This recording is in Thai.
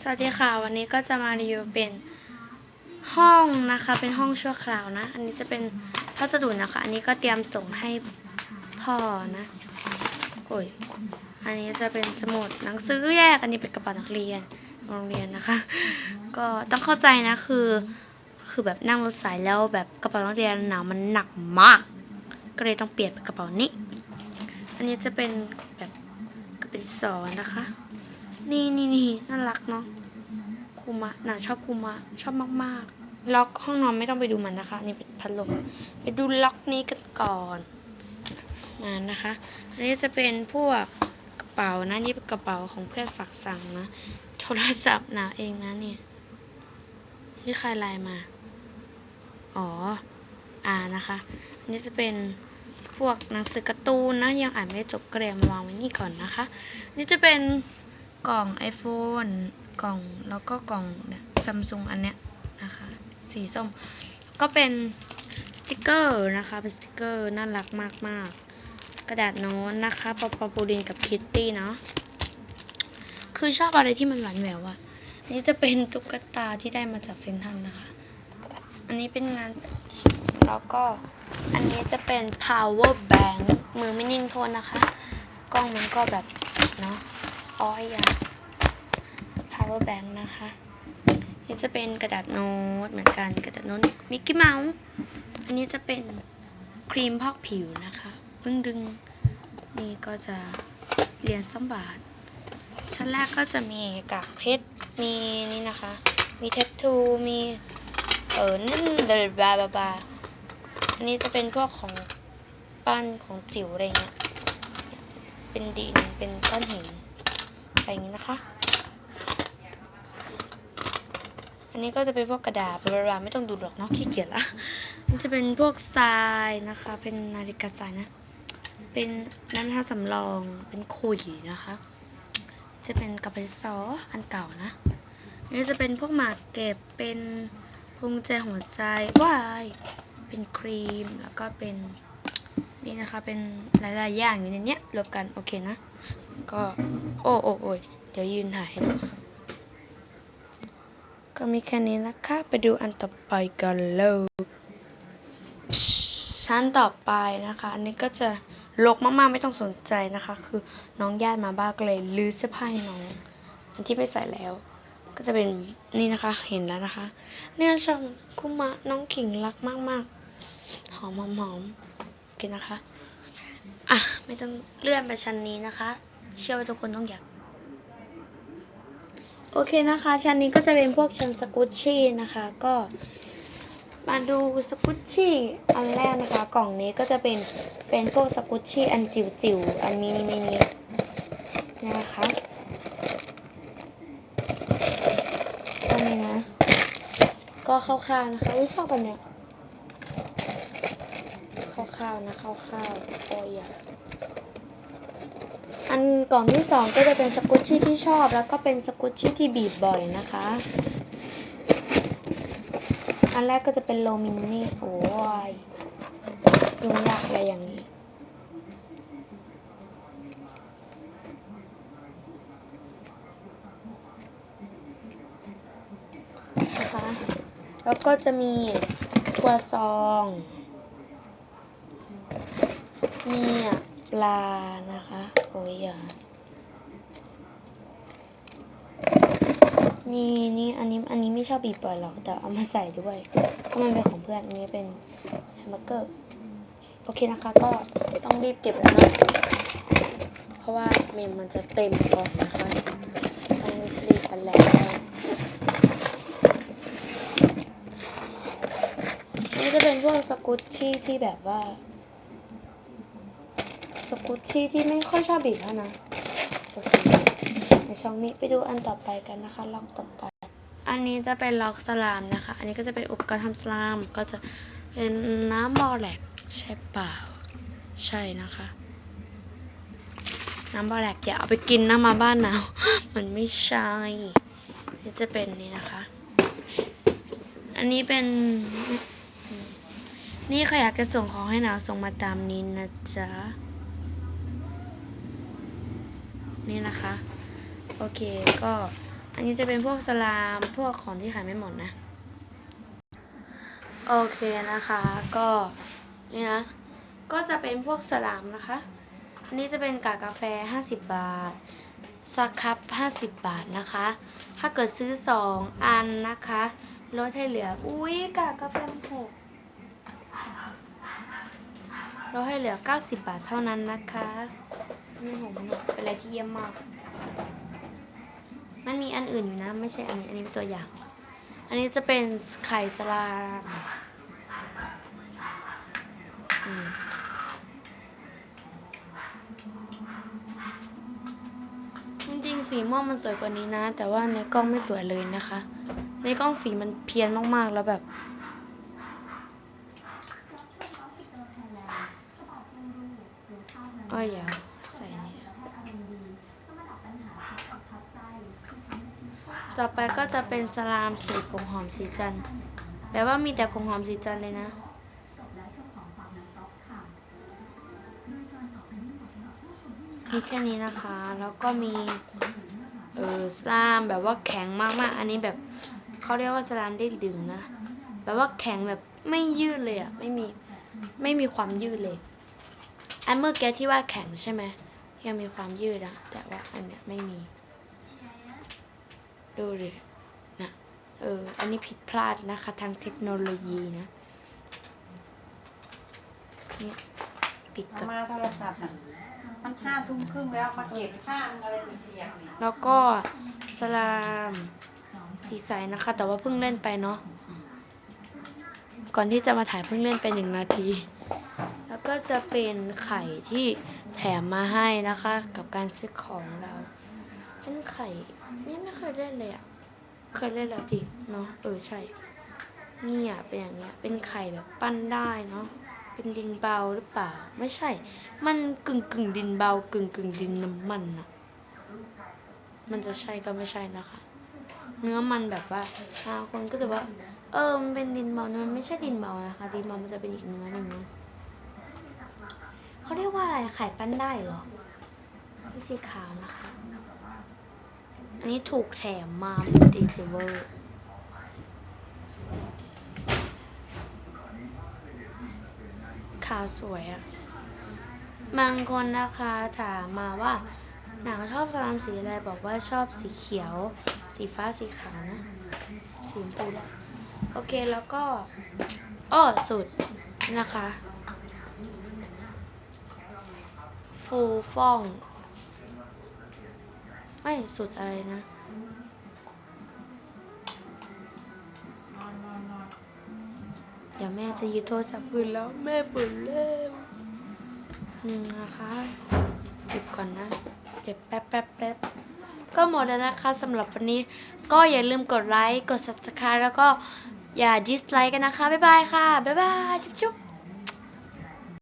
สวัสดีค่ะ วันนี้ก็จะมารีวิวเป็นห้องนะคะ เป็นห้องชั่วคราวนะ อันนี้จะเป็นพัสดุนะคะ อันนี้ก็เตรียมส่งให้พ่อนะโอ้ยอันนี้จะเป็นสมุดหนังสือแยก อันนี้เป็นกระเป๋านักเรียนโรงเรียนนะคะ ก็ต้องเข้าใจนะคือคือแบบนั่งรถสายแล้วแบบกระเป๋านักเรียนหนาวมันหนักมาก ก็เลยต้องเปลี่ยนเป็นกระเป๋านี้ อันนี้จะเป็นแบบกระเป็นสอนนะคะ นี่นี่นี่น่ารักเนาะคูมะน่าชอบคูมะชอบมากๆ ล็อกห้องนอนไม่ต้องไปดูมันนะคะ นี่เป็นพัดลมไปดูล็อกนี้กันก่อนมานะคะ อันนี้จะเป็นพวกกระเป๋านะนี่เป็นกระเป๋าของเพื่อนฝากสั่งนะโทรศัพท์นะเองนะเนี่ยนี่ใครไลน์มา อ๋ออ่านะคะอันนี้จะเป็นพวกหนังสือการ์ตูนนะยังอ่านไม่จบก็เลยมาวางไว้นี่ก่อนนะคะ นี่จะเป็น กล่อง iPhone กล่องแล้วก็กล่องซัมซุงอันเนี้ยนะคะสีส้ม ก็เป็นสติกเกอร์นะคะเป็นสติกเกอร์น่ารักมากๆกกระดาษโน้นนะคะปอปปูดินกับคิตตี้เนาะคือชอบอะไรที่มันหวานแหววอะนนี้จะเป็นตุ๊กตาที่ได้มาจากเซนทรันนะคะ อันนี้เป็นงานแล้วก็อันนี้จะเป็น power bank มือไม่นิ่งโทษนะคะ กล้องมันก็แบบเนาะ อ้อยอะ power bank นะคะนี่จะเป็นกระดาษโน้ตเหมือนกันกระดาษโน้ตมิกกี้เมาส์อันนี้จะเป็นครีมพอกผิวนะคะปึ้งดึงนี่ก็จะเหรียญสมบาท ชั้นแรกก็จะมีกากเพชรมีนี่นะคะ มีเทปทูมีเออนั่นเดบาบาบาอันนี้จะเป็นพวกของปั้นของจิ๋วอะไรเงี้ยเป็นดินเป็นก้อนหิน ไรอย่างนี้นะคะ อันนี้ก็จะเป็นพวกกระดาษบลาไม่ต้องดูหรอกเนาะขี้เกียจละนี่จะเป็นพวกทรายนะคะ เป็นนาฬิกาทรายนะ เป็นน้ำท่าสำรอง เป็นขุยนะคะ จะเป็นกระเป๋าซออันเก่านะนี่จะเป็นพวกหมากเก็บ เป็นพวงแจหัวใจว้ายเป็นครีม แล้วก็เป็นนี่นะคะ เป็นหลายๆอย่างอยู่ในเนี้ยรวมกัน โอเคนะ ก็ โอ้โอ้โอ้ยเดี๋ยวยืนถ่าย ก็มีแค่นี้นะคะไปดูอันต่อไปกันเลยชั้นต่อไปนะคะ อันนี้ก็จะลกมากๆไม่ต้องสนใจนะคะ คือน้องญาติมาบ้าก็เลยลื้อเสื้อผ้าให้น้อง อันที่ไม่ใส่แล้ว ก็จะเป็นนี่นะคะเห็นแล้วนะคะ เนี่ยชมคุมะน้องขิงรักมากๆหอมหอมหอมโอเคนะคะ อะ ไม่ต้องเลื่อนไปชั้นนี้นะคะ เชื่อว่าทุกคนต้องอยาก โอเคนะคะ ชั้นนี้ก็จะเป็นพวกชั้นสกุชชี่นะคะ ก็ มาดูสกุชชี่อันแรกนะคะ กล่องนี้ก็จะเป็นเป็นพวกสกุชชี่อันจิ๋วจิ๋วๆอันมินิมินินะคะอันนี้นะ ก็คร่าวๆนะคะอุ๊ยชอบอันเนี้ยคร่าวๆนะคร่าวๆโอ้ย อันกล่องที่สองก็จะเป็นสกุชชี่ที่ชอบ แล้วก็เป็นสกุชชี่ที่บีบบ่อยนะคะ อันแรกก็จะเป็นโลมินนี่โอ้ยยุ่งยากอะไรอย่างนี้นะคะแล้วก็จะมีตัวซอง มีอะปลานะคะ โอ้ยอะ มีนี่อันนี้อันนี้ไม่ชอบบีบบ่อยหรอกแต่เอามาใส่ด้วยเพราะมันเป็นของเพื่อนอันนี้เป็นแฮมเบอร์เกอร์โอเคนะคะก็ต้องรีบเก็บแล้วนะเพราะว่าเมมมันจะเต็มก่อนนะคะต้องรีบกันแล้วนี่จะเป็นพวกสกุชชี่ที่แบบว่า สกุชชี่ที่ไม่ค่อยชอบบีบเท่านะ ช่องนี้ไปดูอันต่อไปกันนะคะล็อกต่อไป อันนี้จะเป็นล็อกสลามนะคะ อันนี้ก็จะเป็นอุปกรณ์ทำสลามก็จะเป็นน้ำบอแลกใช่เปล่า ใช่นะคะ น้ำบอแลกอย่าเอาไปกินนะมาบ้านหนาวมันไม่ใช่นี่จะเป็นนี่นะคะ อันนี้เป็น นี่ใครอยากจะส่งของให้หนาวส่งมาตามนี้นะจ๊ะนี่นะคะ โอเคก็อันนี้จะเป็นพวกสลามพวกของที่ขายไม่หมดนะ โอเคนะคะก็นี่นะก็จะเป็นพวกสลามนะคะ อันนี้จะเป็นกากกาแฟ 50 บาทสครับ 50 บาทนะคะ ถ้าเกิดซื้อ 2 อันนะคะลดให้เหลือ อุ้ยกากกาแฟมันหกลดให้เหลือ 90 บาทเท่านั้นนะคะนี่ผมเป็นอะไรที่เยี่ยมมาก มันมีอันอื่นอยู่นะ ไม่ใช่อันนี้ อันนี้เป็นตัวอย่าง อันนี้จะเป็นไข่สลามจริงๆ สีม่วงมันสวยกว่านี้นะ แต่ว่าในกล้องไม่สวยเลยนะคะ ในกล้องสีมันเพี้ยนมากๆแล้วแบบอ้อยอย่าใส่นี่ ต่อไปก็จะเป็นสลามสูตรผงหอมสีจันทร์แปลว่ามีแต่ผงหอมสีจันทร์เลยนะ มีแค่นี้นะคะ แล้วก็มี เออสลามแบบว่าแข็งมากๆ อันนี้แบบเขาเรียกว่าสลามได้ดึงนะ แบบว่าแข็งแบบไม่ยืดเลยอะไม่มี ไม่มีความยืดเลย อันเมื่อกี้ที่ว่าแข็งใช่ไหมยังมีความยืดอะแต่ว่าอันเนี้ยไม่มี ดูดินะเออ อันนี้ผิดพลาดนะคะ ทางเทคโนโลยีนะเนี่ยปิดเอากับมาโทรศัพท์น่ะมันห้าทุ่มครึ่งแล้วมาเก็บข้างอะไรเปียกๆเนี่ยแล้วก็สลามสีใสนะคะ แต่ว่าเพิ่งเล่นไปเนาะก่อนที่จะมาถ่ายเพิ่งเล่นไปหนึ่งนาที แล้วก็จะเป็นไข่ที่แถมมาให้นะคะ กับการซื้อของเรา เป็นไข่ ไม่ไม่เคยเล่นเลยอะ เคยเล่นแล้วดิเนาะ เออใช่ เนี่ยเป็นอย่างเงี้ย เป็นไข่แบบปั้นได้เนาะ เป็นดินเบาหรือเปล่า ไม่ใช่ มันกึ่งกึ่งดินเบากึ่งกึ่งดินน้ำมันอะมันจะใช่ก็ไม่ใช่นะคะ เนื้อมันแบบว่าบางคนก็จะว่า เออ มันเป็นดินเบา มันไม่ใช่ดินเบานะคะ ดินเบา มันจะเป็นอีกเนื้อหนึ่งนะเขาเรียกว่าอะไร ไข่ปั้นได้เหรอนี่สีขาวนะคะ อันนี้ถูกแถมมาดีเจเวอร์ขาวสวยอะบางคนนะคะถามมาว่าหนังชอบสลามสีอะไรบอกว่าชอบสีเขียว สีฟ้าสีขาวนะ สีชมพูด้วยโอเคแล้วก็อ้อสุดนะคะฟูฟ่อง ไม่สุดอะไรนะนอนนอนนอนเดี๋ยวแม่จะยึดโทรศัพท์คืนแล้ว แม่บ่นแล้วหนึ่งนะคะเก็บก่อนนะเก็บแป๊บแป๊บแป๊บก็หมดแล้วนะคะสำหรับวันนี้ ก็อย่าลืมกดไลค์ กด subscribe แล้วก็อย่าดิสไลค์กันนะคะ บ๊ายบายค่ะ บ๊ายบาย จุ๊บจุ๊บ